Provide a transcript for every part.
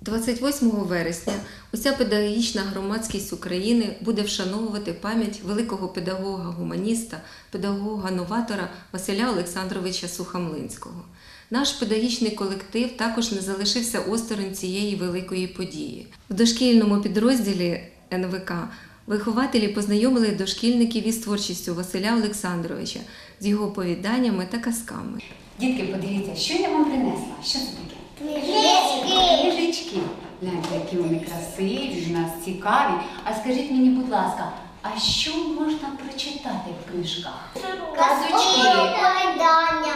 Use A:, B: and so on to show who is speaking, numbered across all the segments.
A: 28 вересня уся педагогічна громадськість України буде вшановувати пам'ять великого педагога-гуманіста, педагога-новатора Василя Олександровича Сухомлинського. Наш педагогічний колектив також не залишився осторонь цієї великої події. В дошкільному підрозділі НВК вихователі познайомили дошкільників із творчістю Василя Олександровича, з його оповіданнями та казками.
B: Дітки, подивіться, що я вам принесла? Що це таке? Книжечки. Гляньте, які вони красиві, в нас цікаві. А скажіть мені, будь ласка, а що можна прочитати в книжках?
C: Казочки, оповідання,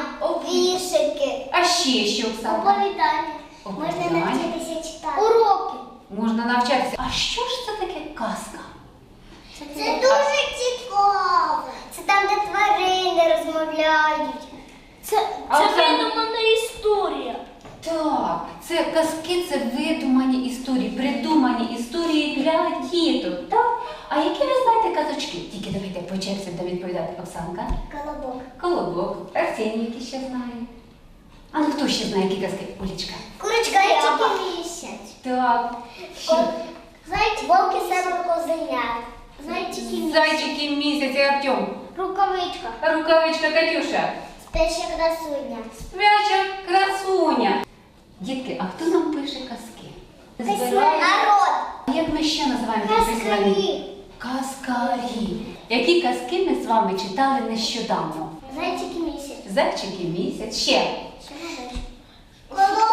C: віршики,
B: А ще що, Оксана?
C: оповідання. Можна
B: Оповідання.
C: навчитися читати. Уроки.
B: Можна навчатися. А що ж це таке казка?
C: Це дуже цікаво. Це там, де тварини розмовляють. Це,
B: А
C: це
B: Оксана? Це казки, це видумані історії, придумані історії для діток. Так? А які ви знаєте казочки? Тільки давайте по черзі буде відповідати Оксанка.
C: Колобок.
B: Колобок, Арсеній, який ще знає. А ну хто ще знає, які казки? Олічка.
C: Курочка місяць.
B: Так. Ще.
C: Зайчик, вовки семеро козенят. Зайчики місяць.
B: Зайчики місяць, Артем.
C: Рукавичка.
B: Рукавичка Катюша.
C: Спяща красуня.
B: Спяча красуня. Дітки, а хто нам пише казки?
C: Народ.
B: Як ми ще називаємо письменників? Казкарі. Які казки ми з вами читали нещодавно?
C: Зайчики місяць.
B: Зайчики місяць. Ще.
C: Колобок.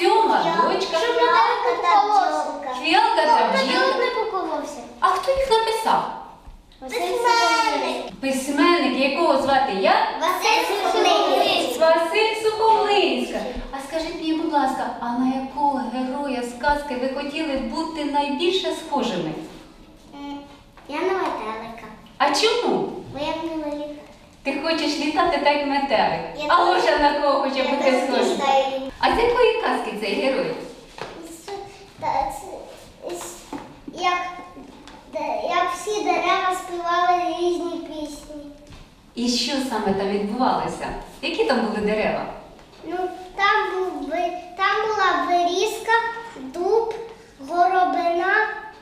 B: Сьома дочка.
C: Щоб не поколовся.
B: Фіалка та бджілка. А хто їх написав?
C: Письменник.
B: Письменник, якого звати я?
C: Василь Сухомлинський.
B: Василь Сухомлинська. Скажіть мені, будь ласка, а на якого героя сказки ви хотіли бути найбільше схожими?
C: Я на метелика.
B: А чому?
C: Бо я вміла літати.
B: Ти хочеш літати так як метелик.
C: Я
B: А
C: теж-
B: на кого хоче
C: Я
B: бути
C: теж
B: схожим?
C: мечтаю.
B: А з якої казки цей герой?
C: С- та- це- с- Як, де- як всі дерева співали різні пісні.
B: І що саме там відбувалося? Які там були дерева?
C: Ну, там, був, там була берізка, дуб, горобина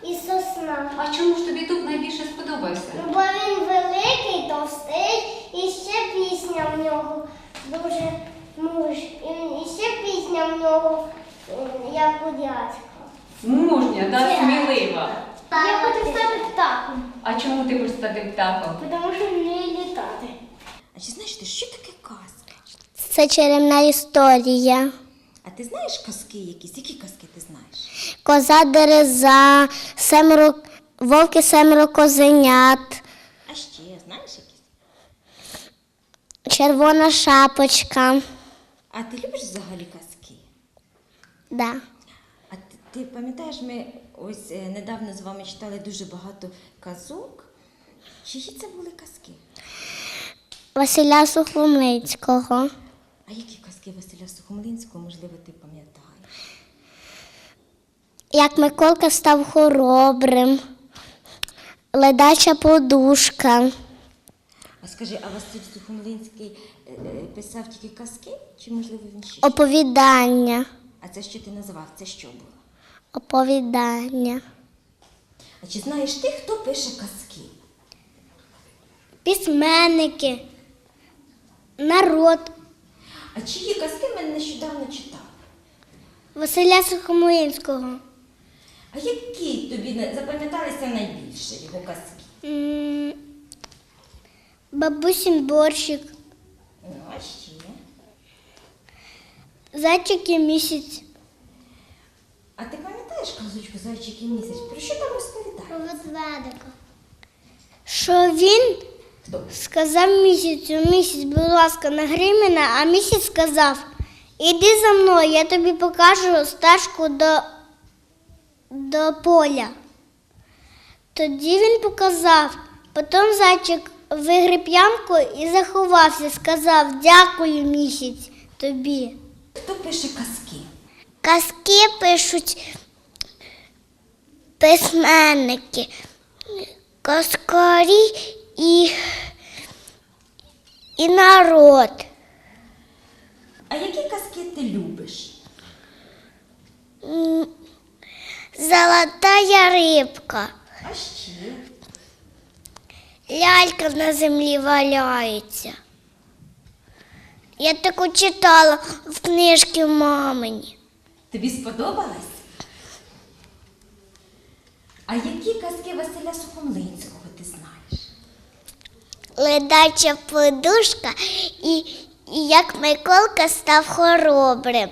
C: і сосна.
B: А чому ж тобі тут найбільше сподобався?
C: Ну, бо він великий, товстий, і ще пісня в нього дуже муж. І, ще пісня в нього, як у дядька.
B: Мужня, да, смілива.
C: Я хочу стати птахом,
B: А чому ти хочеш стати птахом?
C: тому що вмію літати.
D: А чи знаєш ти, що таке?
C: Це чарівна історія.
D: А ти знаєш казки якісь? Які казки ти знаєш?
C: Коза дереза, семеро вовки семеро козенят,
D: А ще знаєш якісь?
C: червона шапочка.
D: А ти любиш взагалі казки?
C: Да.
D: А ти, ти пам'ятаєш, ми ось е, недавно з вами читали дуже багато казок. Чиї це були казки?
C: Василя Сухомлинського.
D: А які казки Василя Сухомлинського, можливо, ти пам'ятаєш?
C: Як Миколка став хоробрим, ледача подушка.
D: А скажи, а Василь Сухомлинський е, е, писав тільки казки? Чи можливо він ще? щось?
C: Оповідання.
D: А це що ти називав? Це що було?
C: Оповідання.
D: А чи знаєш ти, хто пише казки?
C: Письменники. Народ.
D: Чиї казки ми нещодавно читали?
C: Василя Сухомлинського.
D: А які тобі запам'яталися найбільше його казки?
C: М, Бабусін борщик.
D: Ну, а ще?
C: Зайчик і місяць.
D: А ти пам'ятаєш казочку Зайчик і місяць? Про що там розповідає?
C: Що він
D: Хто?
C: сказав місяцю, місяць, будь ласка, нагрій мене, а місяць сказав, іди за мною, я тобі покажу стежку до, до поля. Тоді він показав, потім зайчик вигріб ямку і заховався, сказав, дякую місяць тобі.
D: Хто пише казки?
C: Казки пишуть письменники, казкарі і, і народ.
D: А які казки ти любиш?
C: Золотая рибка.
D: А ще?
C: Лялька на землі валяється. Я таку читала в книжці мамині.
D: Тобі сподобалось? А які казки Василя Сухомлинського ти знаєш?
C: Ледача подушка і, і як Миколка став хоробрим.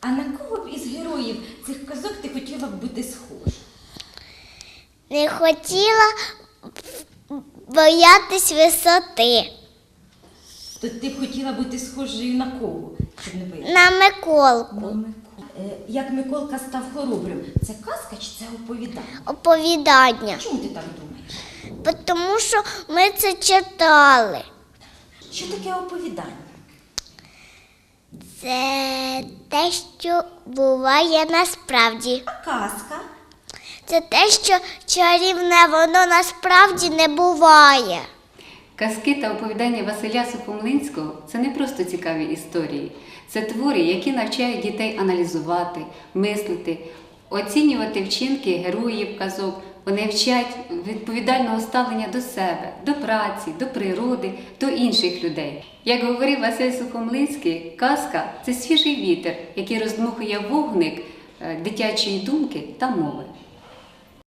D: А на кого б із героїв цих казок ти хотіла б бути схожа?
C: Не хотіла боятись висоти.
D: То ти б хотіла бути схожою на кого? Щоб не боятися?
C: На Миколку.
D: На. Е, Як Миколка став хоробрим, це казка чи це оповідання?
C: Оповідання.
D: Чому ти так думаєш?
C: Тому що ми це читали.
D: Що таке оповідання?
C: Це те, що буває насправді.
D: А казка?
C: Це те, що чарівне, воно насправді не буває.
B: Казки та оповідання Василя Сухомлинського це не просто цікаві історії, це твори, які навчають дітей аналізувати, мислити, оцінювати вчинки героїв казок. Вони вчать відповідального ставлення до себе, до праці, до природи, до інших людей. Як говорив Василь Сухомлинський, казка це свіжий вітер, який роздмухує вогник е, дитячої думки та мови.